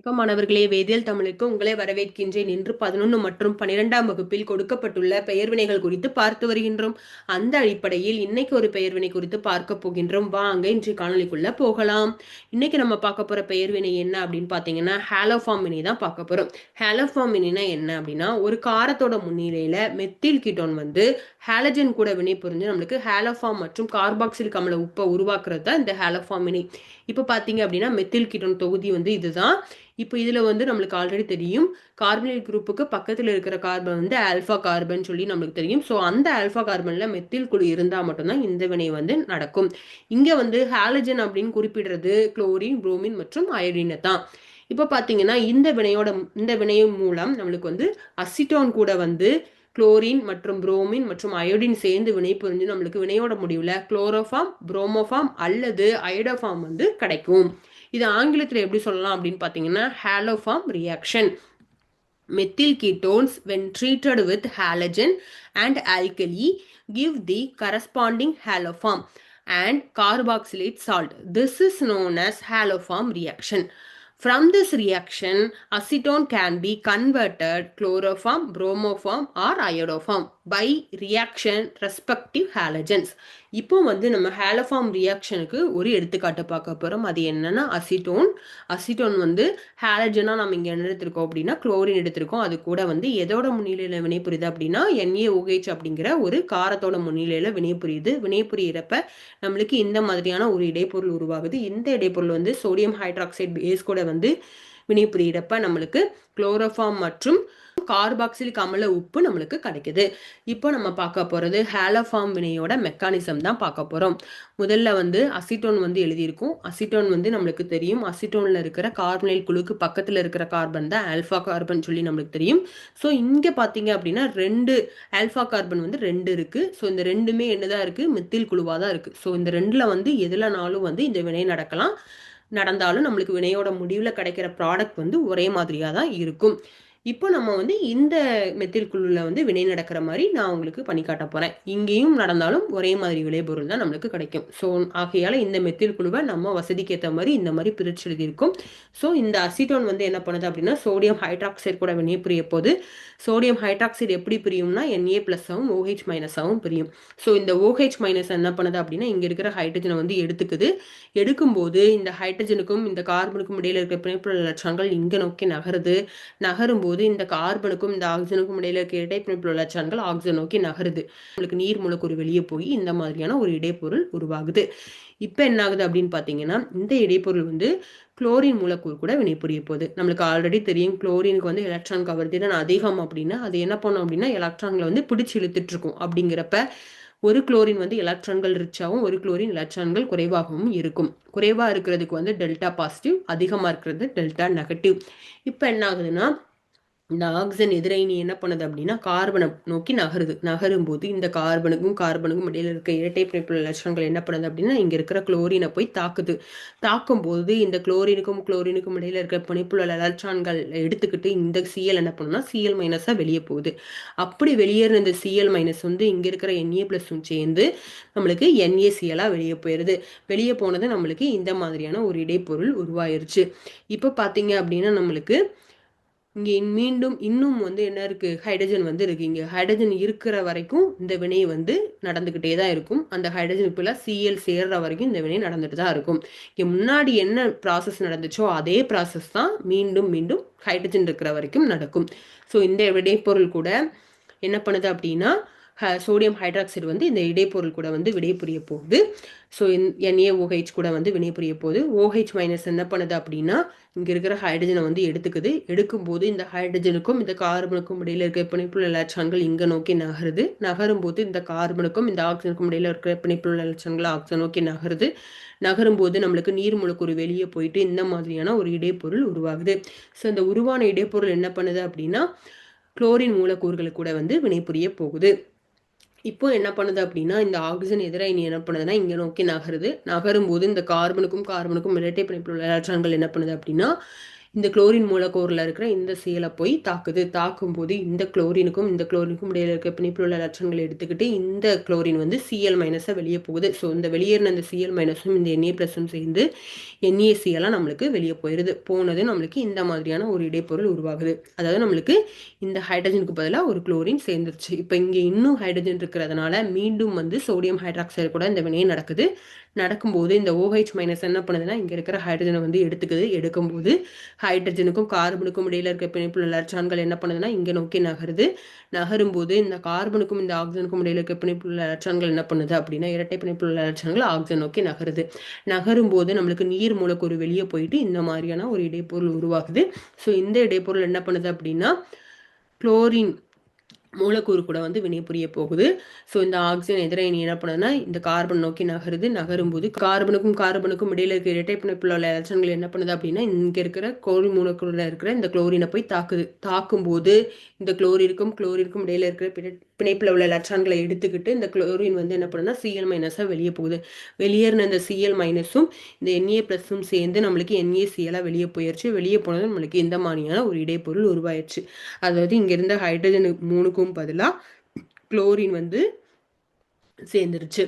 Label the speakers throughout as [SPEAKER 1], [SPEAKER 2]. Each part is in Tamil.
[SPEAKER 1] வணக்கம் மாணவர்களே. வேதியியல் தமிழுக்கு உங்களை வரவேற்கின்றேன். இன்று பதினொன்று மற்றும் பனிரெண்டாம் வகுப்பில் கொடுக்கப்பட்டுள்ள பெயர்வினைகள் குறித்து பார்த்து வருகின்றோம். அந்த அடிப்படையில் இன்னைக்கு ஒரு பெயர்வினை குறித்து பார்க்க போகின்றோம். வாங்க இன்றைய காணொலிக்குள்ள போகலாம். இன்னைக்கு நம்ம பார்க்க போற பெயர்வினை என்ன அப்படின்னு பார்த்தீங்கன்னா ஹாலோஃபார்ம் வினை தான் பார்க்க போறோம். ஹாலோஃபார்ம் வினைனா என்ன அப்படின்னா ஒரு காரத்தோட முன்னிலையில மெத்தில் கீட்டோன் வந்து ஹாலஜன் கூட வினை புரிஞ்சு நம்மளுக்கு ஹாலோஃபார்ம் மற்றும் கார்பாக்சிலிக் அமில உப்பை உருவாக்குறது தான் இந்த ஹாலோஃபார்ம் வினை. இப்போ பார்த்தீங்க அப்படின்னா மெத்தில் கீட்டோன் தொகுதி வந்து இதுதான். இப்போ இதில் வந்து நம்மளுக்கு ஆல்ரெடி தெரியும். கார்பனேட் குரூப்புக்கு பக்கத்தில் இருக்கிற கார்பன் வந்து ஆல்ஃபா கார்பன் சொல்லி நம்மளுக்கு தெரியும். ஸோ அந்த ஆல்ஃபா கார்பனில் மெத்தில் குழு இருந்தால் மட்டும்தான் இந்த வினை வந்து நடக்கும். இங்கே வந்து ஹாலஜன் அப்படின்னு குறிப்பிடுறது குளோரின் புரோமின் மற்றும் அயோடினை தான். இப்போ பார்த்தீங்கன்னா இந்த வினையோட இந்த வினையின் மூலம் நம்மளுக்கு வந்து அசிட்டோன் கூட வந்து குளோரின் மற்றும் புரோமின் மற்றும் அயோடின் சேர்ந்து வினை புரிஞ்சு நம்மளுக்கு வினையோட முடிவில் குளோரோஃபார்ம் புரோமோஃபார்ம் அல்லது அயோடோஃபார்ம் வந்து கிடைக்கும். இது ஆங்கிலத்தில் எப்படி சொல்லலாம் அப்படின்னு பார்த்தீங்கன்னா haloform reaction methyl ketones when treated with halogen and alkali give the corresponding haloform and carboxylate salt. This is known as haloform reaction. From this reaction, acetone can be converted chloroform, bromoform or iodoform by reaction respective halogens. இப்போ வந்து நம்ம ஹேலோஃபார்ம் ரியாக்ஷனுக்கு ஒரு எடுத்துக்காட்டு பார்க்க போகிறோம் அது என்னன்னா அசிட்டோன். அசிட்டோன் வந்து ஹேலஜனாக நம்ம இங்கே என்ன எடுத்திருக்கோம் அப்படின்னா குளோரின் எடுத்திருக்கோம். அது கூட வந்து எதோட முன்னிலையில் வினைபுரியுது அப்படின்னா NaOH அப்படிங்கிற ஒரு காரத்தோட முன்னிலையில் வினைபுரியுது. வினைபுரியறப்ப நம்மளுக்கு இந்த மாதிரியான ஒரு இடைப்பொருள் உருவாகுது. இந்த இடைப்பொருள் வந்து சோடியம் ஹைட்ராக்சைடு பேஸ் கூட வந்து வினைபுரியறப்ப நம்மளுக்கு குளோரோஃபார்ம் மற்றும் கார்பாக்சிலிக் அமில உப்பு நம்மளுக்கு கிடைக்குது. இப்போ நம்ம பார்க்க போகிறது ஹேலோஃபார்ம் வினையோட மெக்கானிசம் தான் பார்க்க போகிறோம் முதல்ல வந்து அசிட்டோன் வந்து எழுதியிருக்கும். அசிட்டோன் வந்து நம்மளுக்கு தெரியும். அசிட்டோனில் இருக்கிற கார்பனைல் குழுக்கு பக்கத்தில் இருக்கிற கார்பன் தான் ஆல்ஃபா கார்பன் சொல்லி நம்மளுக்கு தெரியும். ஸோ இங்கே பார்த்தீங்க அப்படின்னா ரெண்டு ஆல்ஃபா கார்பன் வந்து ரெண்டு இருக்குது ஸோ இந்த ரெண்டுமே என்னதான் இருக்குது மித்தில் குழுவாக தான் இருக்குது ஸோ இந்த ரெண்டில் வந்து எதுலனாலும் வந்து இந்த வினை நடக்கலாம். நடந்தாலும் நம்மளுக்கு வினையோட முடிவில் கிடைக்கிற ப்ராடக்ட் வந்து ஒரே மாதிரியாக தான் இருக்கும். இப்போ நம்ம வந்து இந்த மெத்தில் குழுவில் வந்து வினை நடக்கிற மாதிரி நான் உங்களுக்கு பண்ணி காட்ட போகிறேன் இங்கேயும் நடந்தாலும் ஒரே மாதிரி விளைபொருள் தான் நம்மளுக்கு கிடைக்கும். ஸோ ஆகையால் இந்த மெத்தில் குழுவை நம்ம வசதிக்கு ஏற்ற மாதிரி இந்த மாதிரி பிரிச்சு எழுதியிருக்கும். ஸோ இந்த அசிட்டோன் வந்து என்ன பண்ணுது அப்படின்னா சோடியம் ஹைட்ராக்சைடு கூட வினை புரிய போது சோடியம் ஹைட்ராக்சைடு எப்படி பிரியும்னா என்ஏ ப்ளஸ்ஸாகவும் ஓஹெச் மைனஸாகவும் பிரியும். ஸோ இந்த ஓஹெச் மைனஸ் என்ன பண்ணுது அப்படின்னா இங்கே இருக்கிற ஹைட்ரஜனை வந்து எடுத்துக்குது. எடுக்கும்போது இந்த ஹைட்ரஜனுக்கும் இந்த கார்பனுக்கும் இடையில இருக்கிற பிணைப்பு எலக்ட்ரான்கள் இங்கே நோக்கி நகருது. நகரும் போது இந்த கார்பனுக்கும் இந்த ஆக்சிஜனுக்கும் இடையில இருக்க உள்ள எலக்ட்ரான்கள் ஆக்சிஜன் நோக்கி நகருது. உங்களுக்கு நீர் மூலக்கூறு வெளியே போய் இந்த மாதிரியான ஒரு இடைப்பொருள் உருவாகுது. இப்போ என்ன ஆகுது அப்படின்னு பார்த்தீங்கன்னா இந்த இடைப்பொருள் வந்து குளோரின் மூலக்கூறு கூட வினைபுரிய போகுது. நம்மளுக்கு ஆல்ரெடி தெரியும் குளோரினுக்கு வந்து எலக்ட்ரான் கவர் திறன் அதிகம் அப்படின்னா அது என்ன பண்ணும் அப்படின்னா எலக்ட்ரான்களை வந்து பிடிச்சி இழுத்துட்டு இருக்கும். அப்படிங்கிறப்ப ஒரு குளோரின் வந்து எலக்ட்ரான்கள் ரிச்சாகவும் ஒரு குளோரின் எலக்ட்ரான்கள் குறைவாகவும் இருக்கும். குறைவாக இருக்கிறதுக்கு வந்து டெல்டா பாசிட்டிவ் அதிகமாக இருக்கிறது டெல்டா நெகட்டிவ் இப்போ என்ன ஆகுதுன்னா இந்த ஆக்சிஜன் எதிரணி என்ன பண்ணுது அப்படின்னா கார்பனை நோக்கி நகருது. நகரும் போது இந்த கார்பனுக்கும் கார்பனுக்கும் இடையில இருக்க இரட்டை பிணைப்பு லட்சணங்கள் என்ன பண்ணுது அப்படின்னா இங்க இருக்கிற குளோரினை போய் தாக்குது. தாக்கும் போது இந்த குளோரினுக்கும் குளோரினுக்கும் இடையில இருக்கிற பிணைப்புள்ள எலக்ட்ரான்கள் எடுத்துக்கிட்டு இந்த சிஎல் என்ன பண்ணுன்னா சிஎல் மைனஸா வெளியே போகுது. அப்படி வெளியேறின இந்த சிஎல் மைனஸ் வந்து இங்க இருக்கிற என்ஏ பிளஸும் சேர்ந்து நம்மளுக்கு என்ஏசிஎலா வெளியே போயிருது. வெளியே போனது நம்மளுக்கு இந்த மாதிரியான ஒரு இடைப்பொருள் உருவாயிருச்சு. இப்போ பாத்தீங்க அப்படின்னா நம்மளுக்கு இங்கே மீண்டும் இன்னும் வந்து என்ன இருக்குது ஹைட்ரஜன் வந்து இருக்குது இங்கே ஹைட்ரஜன் இருக்கிற வரைக்கும் இந்த வினை வந்து நடந்துக்கிட்டே தான் இருக்கும். அந்த ஹைட்ரஜன் இப்போ சிஎல் சேர்ற வரைக்கும் இந்த வினை நடந்துட்டு தான் இருக்கும். இங்கே முன்னாடி என்ன ப்ராசஸ் நடந்துச்சோ அதே ப்ராசஸ் தான் மீண்டும் மீண்டும் ஹைட்ரஜன் இருக்கிற வரைக்கும் நடக்கும். ஸோ இந்த விடைப்பொருள் கூட என்ன பண்ணுது அப்படின்னா சோடியம் ஹைட்ராக்சைடு வந்து இந்த இடைப்பொருள் கூட வந்து விடைபுரிய போகுது. ஸோ என்ஏஓஹெச் கூட வந்து வினைபுரிய போகுது. ஓஹெச் மைனஸ் என்ன பண்ணுது அப்படின்னா இங்கே இருக்கிற ஹைட்ரஜனை வந்து எடுத்துக்குது. எடுக்கும்போது இந்த ஹைட்ரஜனுக்கும் இந்த கார்பனுக்கும் இடையில இருக்கிற பிணைப்புள்ள எலக்ட்ரான்கள் இங்கே நோக்கி நகருது. நகரும் போது இந்த கார்பனுக்கும் இந்த ஆக்சிஜனுக்கும் இடையில இருக்கிற பிணைப்புள்ள எலக்ட்ரான்கள் ஆக்சிஜன் நோக்கி நகருது. நகரும்போது நம்மளுக்கு நீர் மூலக்கூறு வெளியே போயிட்டு இந்த மாதிரியான ஒரு இடைப்பொருள் உருவாகுது. ஸோ இந்த உருவான இடைப்பொருள் என்ன பண்ணுது அப்படின்னா குளோரின் மூலக்கூறுகள் கூட வந்து வினைபுரிய போகுது. இப்போ என்ன பண்ணுது அப்படின்னா இந்த ஆக்சிஜன் எதிராக இனி என்ன பண்ணுதுன்னா இங்கே நோக்கி நகருது. நகரும் போது இந்த கார்பனுக்கும் கார்பனுக்கும் இரட்டை பிணைப்பில் உள்ள எலக்ட்ரான்கள் என்ன பண்ணுது அப்படின்னா இந்த குளோரின் மூலக்கூறில் இருக்கிற இந்த சேலை போய் தாக்குது. தாக்கும் போது இந்த குளோரினுக்கும் இந்த குளோரினுக்கும் இடையில இருக்க பிணைப்பில் உள்ள லட்சணங்களை எடுத்துக்கிட்டு இந்த குளோரின் வந்து சிஎல் மைனஸை வெளியே போகுது. ஸோ இந்த வெளியேறின இந்த சிஎல் மைனஸும் இந்த என்ஏ ப்ளஸும் சேர்ந்து என்ஏசிஎல்லாம் நம்மளுக்கு வெளியே போயிடுது போனது நம்மளுக்கு இந்த மாதிரியான ஒரு இடைப்பொருள் உருவாகுது. அதாவது நம்மளுக்கு இந்த ஹைட்ரஜனுக்கு பதிலாக ஒரு குளோரின் சேர்ந்துருச்சு. இப்போ இங்கே இன்னும் ஹைட்ரஜன் இருக்கிறதுனால மீண்டும் வந்து சோடியம் ஹைட்ராக்சைடு கூட இந்த வினையே நடக்குது. நடக்கும்போது இந்த ஓஹெச் மைனஸ் என்ன பண்ணுதுன்னா இங்கே இருக்கிற ஹைட்ரஜனை வந்து எடுத்துக்குது. எடுக்கும்போது ஹைட்ரஜனுக்கும் கார்பனுக்கும் இடையில இருக்க பிணைப்புள்ள எலக்ட்ரான்கள் என்ன பண்ணுதுன்னா இங்கே நோக்கி நகருது. நகரும்போது இந்த கார்பனுக்கும் இந்த ஆக்சிஜனுக்கும் இடையில இருக்க பிணைப்புள்ள எலக்ட்ரான்கள் என்ன பண்ணுது அப்படின்னா இரட்டை பிணைப்புள்ள எலக்ட்ரான்கள் ஆக்சிஜன் நோக்கி நகருது. நகரும்போது நம்மளுக்கு நீர் மூலக்கூறு வெளியே போயிட்டு இந்த மாதிரியான ஒரு இடைப்பொருள் உருவாகுது. ஸோ இந்த இடைப்பொருள் என்ன பண்ணுது அப்படின்னா குளோரின் மூலக்கூறு கூட வந்து வினைபுரிய போகுது. ஸோ இந்த ஆக்சிஜன் எதிரணி என்ன பண்ணுதுன்னா இந்த கார்பன் நோக்கி நகருது நகரும் போது கார்பனுக்கும் கார்பனுக்கும் இடையில இருக்கிற இரட்டை பிணைப்பில் உள்ள எலக்ட்ரான்கள் என்ன பண்ணுது அப்படின்னா இங்கே இருக்கிற குளோரின் மூலக்கூறில் இருக்கிற இந்த குளோரினை போய் தாக்குது. தாக்கும் போது இந்த குளோரிற்கும் குளோரிற்கும் இடையில இருக்கிற பிணைப்பில் உள்ள எலக்ட்ரான்களை எடுத்துக்கிட்டு இந்த குளோரின் வந்து என்ன பண்ணுன்னா சிஎல் மைனஸாக வெளியே போகுது. வெளியேறின இந்த சிஎல் மைனஸும் இந்த என்ஏ ப்ளஸும் சேர்ந்து நம்மளுக்கு என்ஏ சிஎலாக வெளியே போயிடுச்சு வெளியே போனது நம்மளுக்கு இந்த மாதிரியான ஒரு இடைப்பொருள் உருவாயிடுச்சு அதாவது இங்கே இருந்த ஹைட்ரஜனுக்கு மூணுக்கும் பதிலாக குளோரின் வந்து சேர்ந்துருச்சு.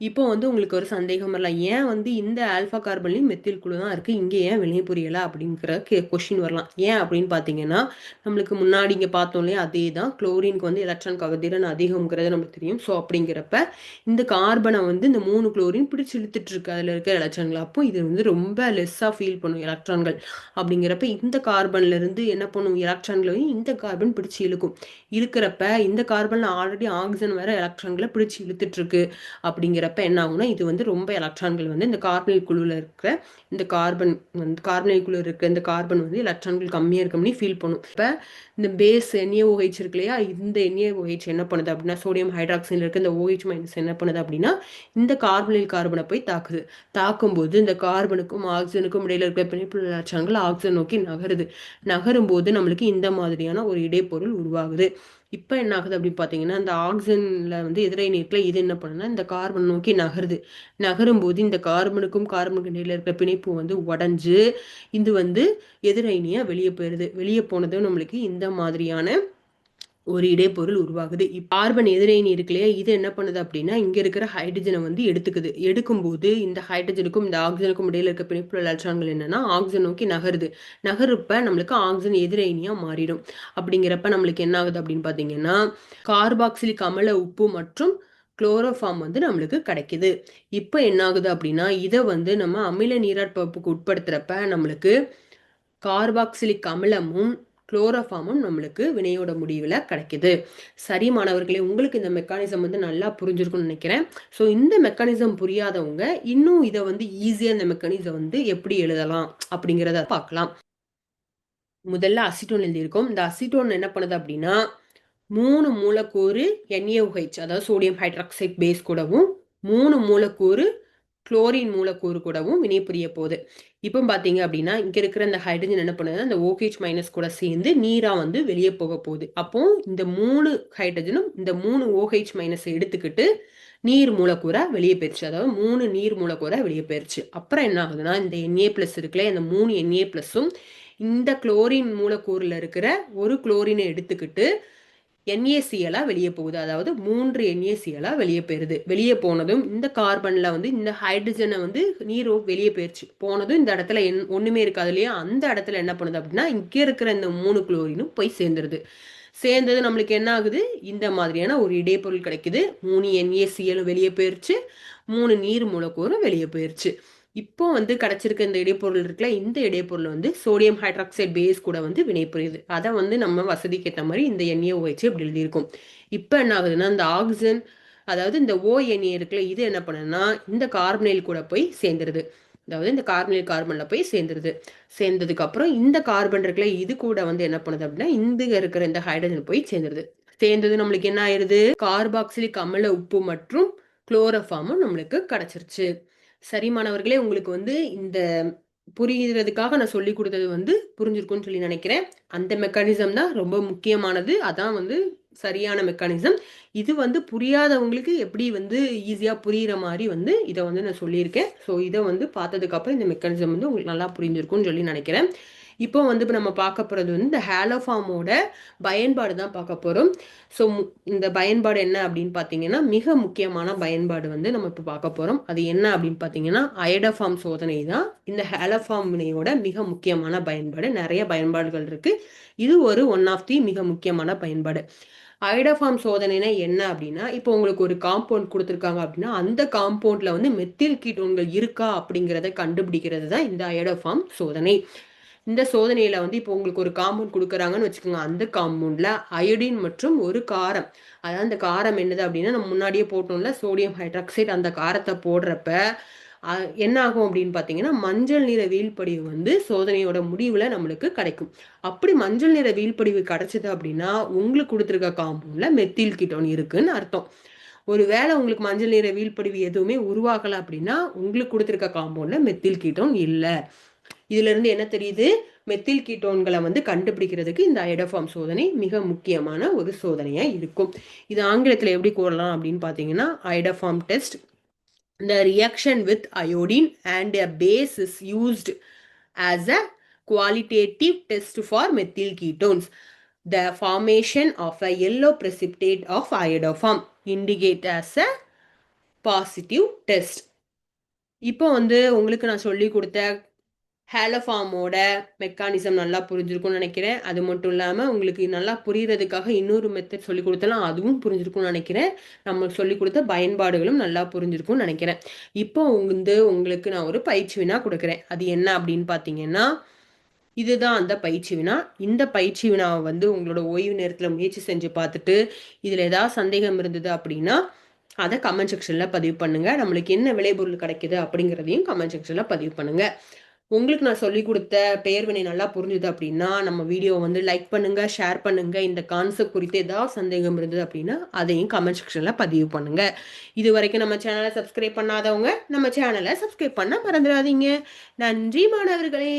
[SPEAKER 1] இப்போ வந்து உங்களுக்கு ஒரு சந்தேகம் வரலாம். ஏன் வந்து இந்த ஆல்ஃபா கார்பன்லையும் மெத்தில் குழு தான் இருக்குது இங்கே ஏன் வெளியே புரியலை? அப்படிங்கிற கே கொஷின் வரலாம். ஏன் அப்படின்னு பார்த்தீங்கன்னா நம்மளுக்கு முன்னாடி இங்கே பார்த்தோம் இல்லையா? அதே தான். குளோரினுக்கு வந்து எலக்ட்ரான் கவர்திறன் அதிகங்கிறது நமக்கு தெரியும். ஸோ அப்படிங்கிறப்ப இந்த கார்பனை வந்து இந்த மூணு குளோரின் பிடிச்சி இழுத்துட்ருக்கு அதில் இருக்கிற எலக்ட்ரான்கள். அப்போ இது வந்து ரொம்ப லெஸ்ஸாக ஃபீல் பண்ணும் எலக்ட்ரான்கள். அப்படிங்கிறப்ப இந்த கார்பன்லேருந்து என்ன பண்ணும்? எலக்ட்ரான்களையும் இந்த கார்பன் பிடிச்சி இழுக்கும். இழுக்கிறப்ப இந்த கார்பனில் ஆல்ரெடி ஆக்சிஜன் வேறு எலக்ட்ரான்களை பிடிச்சி இழுத்துட்ருக்கு அப்படிங்கிற அப்படிங்கிறப்ப என்ன ஆகும்னா இது வந்து ரொம்ப எலக்ட்ரான்கள் வந்து இந்த கார்பனில் குழுவில் இருக்கிற இந்த கார்பன் வந்து கார்பனில் குழு இருக்கிற இந்த கார்பன் வந்து எலக்ட்ரான்கள் கம்மியாக இருக்கும்னு ஃபீல் பண்ணும். இப்போ இந்த பேஸ் என்ஏஓஹெச் இருக்கு இல்லையா? இந்த என்ஏஓஹெச் என்ன பண்ணுது அப்படின்னா சோடியம் ஹைட்ராக்சைடில் இருக்க இந்த ஓஹெச் மைனஸ் என்ன பண்ணுது அப்படின்னா இந்த கார்பனில் கார்பனை போய் தாக்குது. தாக்கும்போது இந்த கார்பனுக்கும் ஆக்சிஜனுக்கும் இடையில இருக்கிற பிணைப்பு எலக்ட்ரான்கள் ஆக்சிஜன் நோக்கி நகருது. நகரும் போது நம்மளுக்கு இந்த மாதிரியான ஒரு இடைப்பொருள் உருவாகுது. இப்போ என்ன ஆகுது அப்படின்னு பார்த்தீங்கன்னா இந்த ஆக்சிஜனில் வந்து எதிரை நீட்டில் இது என்ன பண்ணுன்னா இந்த கார்பன் நோக்கி நகருது. நகரும் போது இந்த கார்பனுக்கும் கார்பனுக்கு இடையில இருக்கிற பிணைப்பு வந்து உடஞ்சு இது வந்து எதிரைனியாக வெளியே போயிடுது வெளியே போனதும் நம்மளுக்கு இந்த மாதிரியான ஒரு இடைப்பொருள் உருவாகுது. கார்பன் எதிரணி இருக்கு இல்லையா? இது என்ன பண்ணுது அப்படின்னா இங்க இருக்கிற ஹைட்ரஜனை வந்து எடுத்துக்குது. எடுக்கும்போது இந்த ஹைட்ரஜனுக்கும் இந்த ஆக்சிஜனுக்கும் இடையில இருக்க பிணைப்புல எலக்ட்ரான்கள் என்னன்னா ஆக்சிஜன் நோக்கி நகருது. நகருப்ப நம்மளுக்கு ஆக்சிஜன் எதிரணியா மாறிடும். அப்படிங்கிறப்ப நம்மளுக்கு என்ன ஆகுது அப்படின்னு பாத்தீங்கன்னா கார்பாக்சிலிக் அமல உப்பு மற்றும் குளோரோஃபார்ம் வந்து நம்மளுக்கு கிடைக்குது. இப்போ என்ன ஆகுது அப்படின்னா இதை வந்து நம்ம அமில நீராட்பப்புக்கு உட்படுத்துறப்ப நம்மளுக்கு கார்பாக்சிலிக் அமிலமும் குளோரோஃபார்மும் நம்மளுக்கு வினையோட முடிவில் கிடைக்குது. சரி மாணவர்களே உங்களுக்கு இந்த மெக்கானிசம் வந்து நல்லா புரிஞ்சிருக்கும்னு நினைக்கிறேன். ஸோ இந்த மெக்கானிசம் புரியாதவங்க இன்னும் இதை வந்து ஈஸியாக இந்த மெக்கானிசம் வந்து எப்படி எழுதலாம் அப்படிங்கிறத பார்க்கலாம். முதல்ல அசிட்டோன் எழுதியிருக்கோம். இந்த அசிட்டோன் என்ன பண்ணுது அப்படின்னா மூணு மூலக்கூறு என்ஏஹெச் அதாவது சோடியம் ஹைட்ராக்சைட் பேஸ் கூடவும் மூணு மூலக்கூறு குளோரின் மூலக்கூறு கூடவும் வினைபுரிய போகுது. இப்போ பார்த்தீங்க அப்படின்னா இங்கே இருக்கிற அந்த ஹைட்ரஜன் என்ன பண்ணுது? அந்த ஓகேஜ் மைனஸ் கூட சேர்ந்து நீராக வந்து வெளியே போக போகுது. அப்போ இந்த மூணு ஹைட்ரஜனும் இந்த மூணு ஓஹெச் மைனஸ் எடுத்துக்கிட்டு நீர் மூலக்கூறை வெளியே போயிருச்சு. அதாவது மூணு நீர் மூலக்கூறை வெளியே போயிருச்சு. அப்புறம் என்ன ஆகுதுன்னா இந்த என்ஏ பிளஸ் இருக்குல்ல இந்த மூணு என்ஏ பிளஸும் இந்த குளோரின் மூலக்கூறில் இருக்கிற ஒரு குளோரினை எடுத்துக்கிட்டு என்ஏசிஎலாக வெளியே போகுது. அதாவது மூன்று என்ஏசிஎலாக வெளியே போயிருது. வெளியே போனதும் இந்த கார்பனில் வந்து இந்த ஹைட்ரஜனை வந்து நீர் வெளியே போயிருச்சு. போனதும் இந்த இடத்துல என் ஒன்றுமே இருக்காது இல்லையா? அந்த இடத்துல என்ன பண்ணுது அப்படின்னா இங்கே இருக்கிற இந்த மூணு குளோரினும் போய் சேர்ந்துருது. சேர்ந்தது நம்மளுக்கு என்ன ஆகுது? இந்த மாதிரியான ஒரு இடைப்பொருள் கிடைக்குது. மூணு என்ஏசிஎலும் வெளியே போயிருச்சு. மூணு நீர் மூலக்கூறும் வெளியே போயிருச்சு. இப்போ வந்து கிடைச்சிருக்க இந்த இடைப்பொருள் இருக்குல்ல இந்த இடைப்பொருள் வந்து சோடியம் ஹைட்ராக்சைட் பேஸ் கூட வந்து வினைபுரியுது. அதை வந்து நம்ம வசதிக்கு ஏற்ற மாதிரி இந்த எண்ணெயை வச்சு இப்படி எழுதியிருக்கும். இப்போ என்ன ஆகுதுன்னா இந்த ஆக்சிஜன் அதாவது இந்த ஓ எண்ணெய் இருக்குல்ல இது என்ன பண்ணுன்னா இந்த கார்பனைல் கூட போய் சேர்ந்துருது. அதாவது இந்த கார்பனைல் கார்பனில் போய் சேர்ந்துருது. சேர்ந்ததுக்கு அப்புறம் இந்த கார்பன் இருக்குல்ல இது கூட வந்து என்ன பண்ணுது அப்படின்னா இந்த இருக்கிற இந்த ஹைட்ரஜன் போய் சேர்ந்துருது. சேர்ந்தது நம்மளுக்கு என்ன ஆயிருது? கார்பாக்சிலிக் அமில உப்பு மற்றும் குளோரோஃபார்மும் நம்மளுக்கு கிடைச்சிருச்சு. சரி மாணவர்களே உங்களுக்கு வந்து இந்த புரிகிறதுக்காக நான் சொல்லி கொடுத்தது வந்து புரிஞ்சிருக்கும்னு சொல்லி நினைக்கிறேன். அந்த மெக்கானிசம் தான் ரொம்ப முக்கியமானது. அதான் வந்து சரியான மெக்கானிசம் இது வந்து புரியாதவங்களுக்கு எப்படி வந்து ஈஸியாக புரிகிற மாதிரி வந்து இதை வந்து நான் சொல்லியிருக்கேன். ஸோ இதை வந்து பார்த்ததுக்கப்புறம் இந்த மெக்கானிசம் வந்து உங்களுக்கு நல்லா புரிஞ்சிருக்கும்னு சொல்லி நினைக்கிறேன். இப்போ வந்து இப்போ நம்ம பார்க்க போகிறது வந்து இந்த ஹேலோஃபார்மோட பயன்பாடு தான் பார்க்க போகிறோம் ஸோ இந்த பயன்பாடு என்ன அப்படின்னு பார்த்தீங்கன்னா மிக முக்கியமான பயன்பாடு வந்து நம்ம இப்போ பார்க்க போகிறோம் அது என்ன அப்படின்னு பார்த்தீங்கன்னா அயடோஃபார்ம் சோதனை தான். இந்த ஹேலோஃபார்ம் வினையோட மிக முக்கியமான பயன்பாடு. நிறைய பயன்பாடுகள் இருக்குது இது ஒரு ஒன் ஆஃப் தி மிக முக்கியமான பயன்பாடு. ஐடோஃபார்ம் சோதனைனா என்ன அப்படின்னா இப்போ உங்களுக்கு ஒரு காம்பவுண்ட் கொடுத்துருக்காங்க அப்படின்னா அந்த காம்பவுண்டில் வந்து மெத்தில் கீட்டோன்கள் இருக்கா அப்படிங்கிறத கண்டுபிடிக்கிறது தான் இந்த ஐடோஃபார்ம் சோதனை. இந்த சோதனையில வந்து இப்போ உங்களுக்கு ஒரு காம்பவுண்ட் கொடுக்குறாங்கன்னு வச்சுக்கோங்க. அந்த காம்பவுண்ட்ல அயோடின் மற்றும் ஒரு காரம். அதாவது அந்த காரம் என்னது அப்படின்னா நம்ம முன்னாடியே போட்டோம்ல சோடியம் ஹைட்ராக்சைடு அந்த காரத்தை போடுறப்ப என்ன ஆகும் அப்படின்னு பார்த்தீங்கன்னா மஞ்சள் நிற வீழ்படிவு வந்து சோதனையோட முடிவில் நம்மளுக்கு கிடைக்கும். அப்படி மஞ்சள் நிற வீழ்படிவு கிடைச்சது அப்படின்னா உங்களுக்கு கொடுத்துருக்க காம்பவுண்டில் மெத்தில் கிட்டோன் இருக்குன்னு அர்த்தம். ஒரு வேளை உங்களுக்கு மஞ்சள் நிற வீழ்படிவு எதுவுமே உருவாகலை அப்படின்னா உங்களுக்கு கொடுத்துருக்க காம்பவுண்டில் மெத்தில் கீட்டோன் இல்லை. இதிலிருந்து என்ன தெரியுது மெத்தில் கீட்டோன்களை வந்து கண்டுபிடிக்கிறதுக்கு இந்த ஐடோஃபார்ம் சோதனை மிக முக்கியமான ஒரு சோதனையாக இருக்கும் இது ஆங்கிலத்தில் எப்படி கூறலாம் அப்படின்னு பார்த்தீங்கன்னா ஐடோஃபார்ம் டெஸ்ட் இந்த reaction with iodine and a base is used as a qualitative test for methyl ketones the formation of a yellow precipitate of iodoform indicate as a positive test இப்போ வந்து உங்களுக்கு நான் சொல்லி கொடுத்த ஹேலோஃபார்மோட மெக்கானிசம் நல்லா புரிஞ்சிருக்கும்னு நினைக்கிறேன். அது மட்டும் இல்லாமல் உங்களுக்கு நல்லா புரிகிறதுக்காக இன்னொரு மெத்தட் சொல்லி கொடுத்தலாம். அதுவும் புரிஞ்சிருக்கும்னு நினைக்கிறேன். நம்ம சொல்லி கொடுத்த பயன்பாடுகளும் நல்லா புரிஞ்சிருக்கும்னு நினைக்கிறேன். இப்போ வந்து உங்களுக்கு நான் ஒரு பயிற்சி வினா கொடுக்குறேன். அது என்ன அப்படின்னு பார்த்தீங்கன்னா இதுதான் அந்த பயிற்சி வினா. இந்த பயிற்சி வினாவை வந்து உங்களோட ஓய்வு நேரத்தில் முயற்சி செஞ்சு பார்த்துட்டு இதில் ஏதாவது சந்தேகம் இருந்தது அப்படின்னா அதை கமெண்ட் செக்ஷனில் பதிவு பண்ணுங்கள் நம்மளுக்கு என்ன விளைபொருள் கிடைக்குது அப்படிங்கிறதையும் கமெண்ட் செக்ஷனில் பதிவு பண்ணுங்கள் உங்களுக்கு நான் சொல்லி கொடுத்த பெயர்வினை நல்லா புரிஞ்சுது அப்படின்னா நம்ம வீடியோ வந்து லைக் பண்ணுங்க ஷேர் பண்ணுங்க இந்த கான்செப்ட் குறித்து ஏதாவது சந்தேகம் இருந்தது அப்படின்னா அதையும் கமெண்ட் செக்ஷன்ல பதிவு பண்ணுங்க. இது வரைக்கும் நம்ம சேனலை சப்ஸ்கிரைப் பண்ணாதவங்க நம்ம சேனலை சப்ஸ்கிரைப் பண்ண மறந்துடாதீங்க. நன்றி மாணவர்களே.